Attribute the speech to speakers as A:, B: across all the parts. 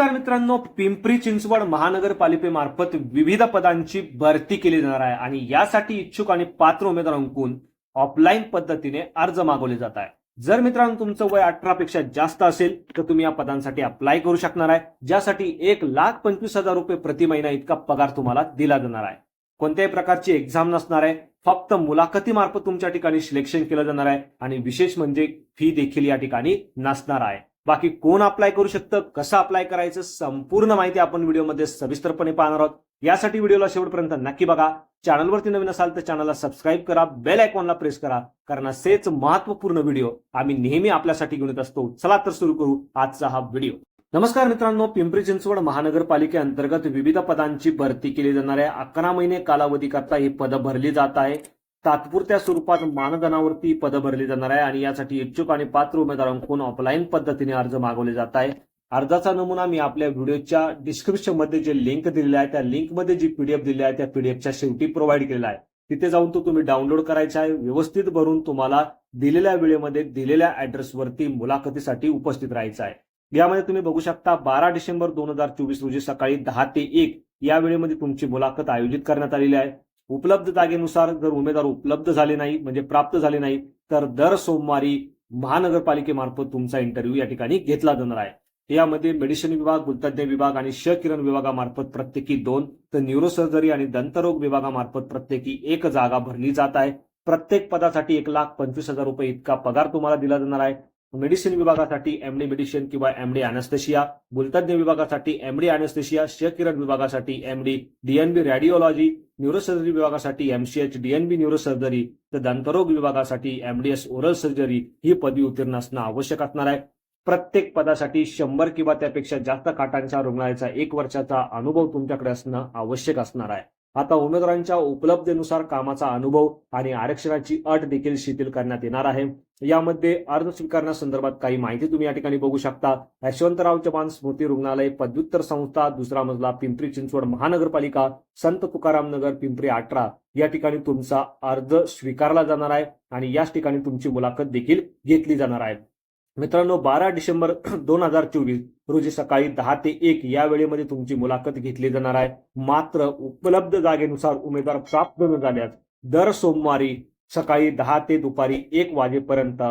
A: नमस्कार मित्रांनो पिंपरी चिंचवड महानगरपालिकेमार्फत विविध पदांची भरती केली जाणार आहे आणि यासाठी इच्छुक आणि पात्र उमेदवारांकडून ऑफलाईन पद्धतीने अर्ज मागवले जात आहे जर मित्रांनो तुमचं वय अठरा पेक्षा जास्त असेल तर तुम्ही या पदांसाठी अप्लाय करू शकणार आहे ज्यासाठी एक लाख पंचवीस हजार रुपये प्रति महिना इतका पगार तुम्हाला दिला जाणार आहे. कोणत्याही प्रकारची एक्झाम नसणार आहे फक्त मुलाखतीमार्फत तुमच्या ठिकाणी सिलेक्शन केलं जाणार आहे आणि विशेष म्हणजे फी देखील या ठिकाणी नसणार आहे. बाकी कोण अप्लाय करू शकतं कसं अप्लाय करायचं संपूर्ण माहिती आपण व्हिडिओमध्ये सविस्तरपणे पाहणार आहोत. यासाठी व्हिडिओला शेवटपर्यंत नक्की बघा. चॅनलवरती नवीन असाल तर चॅनलला सबस्क्राईब करा बेल आयकॉनला प्रेस करा कारण असेच महत्त्वपूर्ण व्हिडिओ आम्ही नेहमी आपल्यासाठी घेऊन येत असतो. चला तर सुरू करू आजचा हा व्हिडिओ. नमस्कार मित्रांनो पिंपरी चिंचवड महानगरपालिकेअंतर्गत विविध पदांची भरती केली जाणार आहे. अकरा महिने कालावधी करता ही पदं भरली जात आहे. तात्पुरत्या स्वरूपात मानधनावरती पदं भरली जाणार आहे आणि यासाठी इच्छुक आणि पात्र उमेदवारांकडून ऑफलाईन पद्धतीने अर्ज मागवले जात आहे. अर्जाचा नमुना मी आपल्या व्हिडिओच्या डिस्क्रिप्शनमध्ये जे लिंक दिलेली आहे त्या लिंकमध्ये जी पीडीएफ दिली आहे त्या पीडीएफच्या शेवटी प्रोव्हाइड केलेला आहे. तिथे जाऊन तो तुम्ही डाउनलोड करायचा आहे. व्यवस्थित भरून तुम्हाला दिलेल्या वेळेमध्ये दिलेल्या ऍड्रेसवरती मुलाखतीसाठी उपस्थित राहायचं आहे. यामध्ये तुम्ही बघू शकता बारा डिसेंबर दोन हजार चोवीस रोजी सकाळी दहा ते एक या वेळेमध्ये तुमची मुलाखत आयोजित करण्यात आलेली आहे. उपलब्ध जागेनुसार जर उमेदवार उपलब्ध झाले नाही म्हणजे प्राप्त झाले नाही तर दर सोमवारी महानगरपालिकेमार्फत तुमचा इंटरव्ह्यू या ठिकाणी घेतला जाणार आहे. यामध्ये मेडिसिन विभाग भूलतज्ञ विभाग आणि श किरण विभागामार्फत प्रत्येकी दोन तर न्यूरोसर्जरी आणि दंतरोग विभागामार्फत प्रत्येकी एक जागा भरली जात आहे. प्रत्येक पदासाठी एक लाख पंचवीस हजार रुपये इतका पगार तुम्हाला दिला जाणार आहे. मेडिसिन विभागासाठी एमडी मेडिसिन किंवा एमडी अॅनेस्थेशिया भूलतज्ञ विभागासाठी एमडी अॅनेस्थेशिया श विभागासाठी एमडी डीएनबी रेडिओलॉजी न्यूरोसर्जरी विभागासाठी एमसीएच डीएनबी न्यूरोसर्जरी तर दंतरोग विभागासाठी एमडीएस ओरल सर्जरी ही पदवी उत्तीर्ण असणं आवश्यक असणार आहे. प्रत्येक पदासाठी शंभर किंवा त्यापेक्षा जास्त काटांच्या रुग्णालयाचा एक वर्षाचा अनुभव तुमच्याकडे असणं आवश्यक असणार आहे. आता उमेदवारांच्या उपलब्धतेनुसार कामाचा अनुभव आणि आरक्षणाची अट देखील शिथिल करण्यात येणार आहे. यामध्ये अर्ज स्वीकारण्यासंदर्भात काही माहिती तुम्ही या ठिकाणी बघू शकता. यशवंतराव चव्हाण स्मृती रुग्णालय पदव्युत्तर संस्था दुसरा मजला पिंपरी चिंचवड महानगरपालिका संत तुकाराम नगर पिंपरी अठरा. या ठिकाणी तुमचा अर्ज स्वीकारला जाणार आहे आणि याच ठिकाणी तुमची मुलाखत देखील घेतली जाणार आहे. मित्रांनो बारा डिसेंबर दोन हजार चोवीस रोजी सकाळी दहा ते एक या वेळेमध्ये तुमची मुलाखत घेतली जाणार आहे. मात्र उपलब्ध जागेनुसार उमेदवार प्राप्त न झाल्यास दर सोमवारी सकाळी दहा ते दुपारी एक वाजेपर्यंत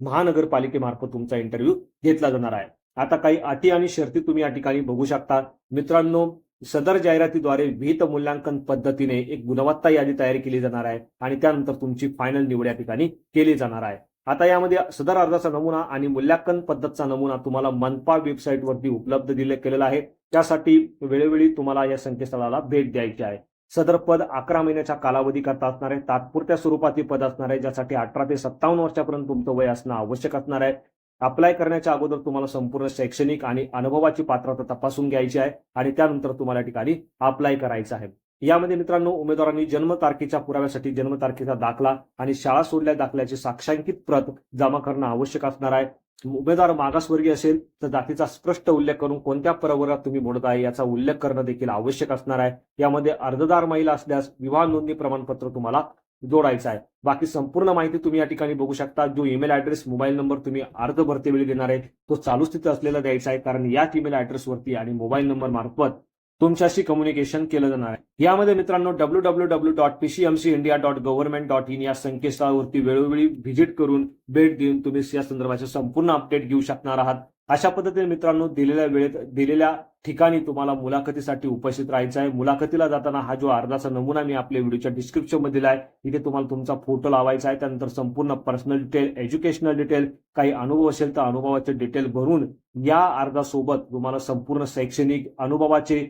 A: महानगरपालिकेमार्फत तुमचा इंटरव्ह्यू घेतला जाणार आहे. आता काही अटी आणि शर्ती तुम्ही या ठिकाणी बघू शकता. मित्रांनो सदर जाहिरातीद्वारे विहित मूल्यांकन पद्धतीने एक गुणवत्ता यादी तयार केली जाणार आहे आणि त्यानंतर तुमची फायनल निवड या ठिकाणी केली जाणार आहे. आता यामध्ये सदर अर्जाचा नमुना आणि मूल्यांकन पद्धतचा नमुना तुम्हाला मनपा वेबसाईटवरती उपलब्ध दिले केलेला आहे. त्यासाठी वेळोवेळी तुम्हाला या संकेतस्थळाला भेट द्यायची आहे. सदर पद अकरा महिन्याच्या कालावधी करता असणार आहे. तात्पुरत्या स्वरूपाचे पद असणार आहे ज्यासाठी अठरा ते सत्तावन्न वर्षापर्यंत तुमचं वय असणं आवश्यक असणार आहे. अप्लाय करण्याच्या अगोदर तुम्हाला संपूर्ण शैक्षणिक आणि अनुभवाची पात्रता तपासून घ्यायची आहे आणि त्यानंतर तुम्हाला ठिकाणी अप्लाय करायचं आहे. यामध्ये मित्रांनो उमेदवारांनी जन्मतारखेच्या पुराव्यासाठी जन्मतारखेचा दाखला आणि शाळा सोडल्या दाखल्याची साक्षांकित प्रत जमा करणं आवश्यक असणार आहे. उमेदवार मागासवर्गीय असेल तर जातीचा स्पष्ट उल्लेख करून कोणत्या प्रवर्गात तुम्ही बोलत आहे याचा उल्लेख करणं देखील आवश्यक असणार आहे. यामध्ये अर्जदार महिला असल्यास विवाह नोंदणी प्रमाणपत्र तुम्हाला जोडायचं आहे. बाकी संपूर्ण माहिती तुम्ही या ठिकाणी बघू शकता. जो ईमेल ऍड्रेस मोबाईल नंबर तुम्ही अर्ज भरतेवेळी देणार आहे तो चालू स्थिती असलेला द्यायचा आहे. कारण याच ईमेल ऍड्रेसवरती आणि मोबाईल नंबर मार्फत तुमच्याशी कम्युनिकेशन केलं जाणार आहे. यामध्ये मित्रांनो W W W dot PCMC India dot government dot in या संकेतस्थळावरती वेळोवेळी व्हिजिट करून भेट देऊन तुम्ही या संदर्भाचे संपूर्ण अपडेट घेऊ शकणार आहात. अशा पद्धतीने मित्रांनो दिलेल्या वेळेत दिलेल्या ठिकाणी तुम्हाला मुलाखतीसाठी उपस्थित राहायचं आहे. मुलाखतीला जाताना हा जो अर्जाचा नमुना मी आपल्या व्हिडिओच्या डिस्क्रिप्शनमध्ये दिला आहे इथे तुम्हाला तुमचा फोटो लावायचा आहे. त्यानंतर संपूर्ण पर्सनल डिटेल एज्युकेशनल डिटेल काही अनुभव असेल तर अनुभवाचे डिटेल भरून या अर्जासोबत तुम्हाला संपूर्ण शैक्षणिक अनुभवाचे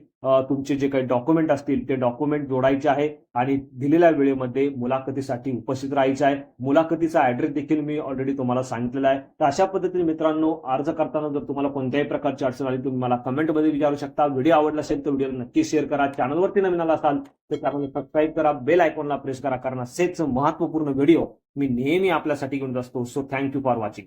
A: तुमचे जे काही डॉक्युमेंट असतील ते डॉक्युमेंट जोडायचे आहे आणि दिलेल्या वेळेमध्ये मुलाखतीसाठी उपस्थित राहायचे आहे. मुलाखतीचा ऍड्रेस देखील मी ऑलरेडी तुम्हाला सांगितलेला आहे. तर अशा पद्धतीने मित्रांनो अर्ज करताना जर तुम्हाला कोणत्याही प्रकारची अडचण आली तुम्ही मला कमेंटमध्ये विचारू शकता. व्हिडिओ आवडला असेल तर व्हिडिओ नक्की शेअर करा. चॅनलवरती नवीन आला असाल तर चॅनल सबस्क्राईब करा. बेल आयकॉनला प्रेस करा. कारण असेच महत्त्वपूर्ण व्हिडिओ मी नेहमी आपल्यासाठी घेऊन असतो सो थँक्यू फॉर वॉचिंग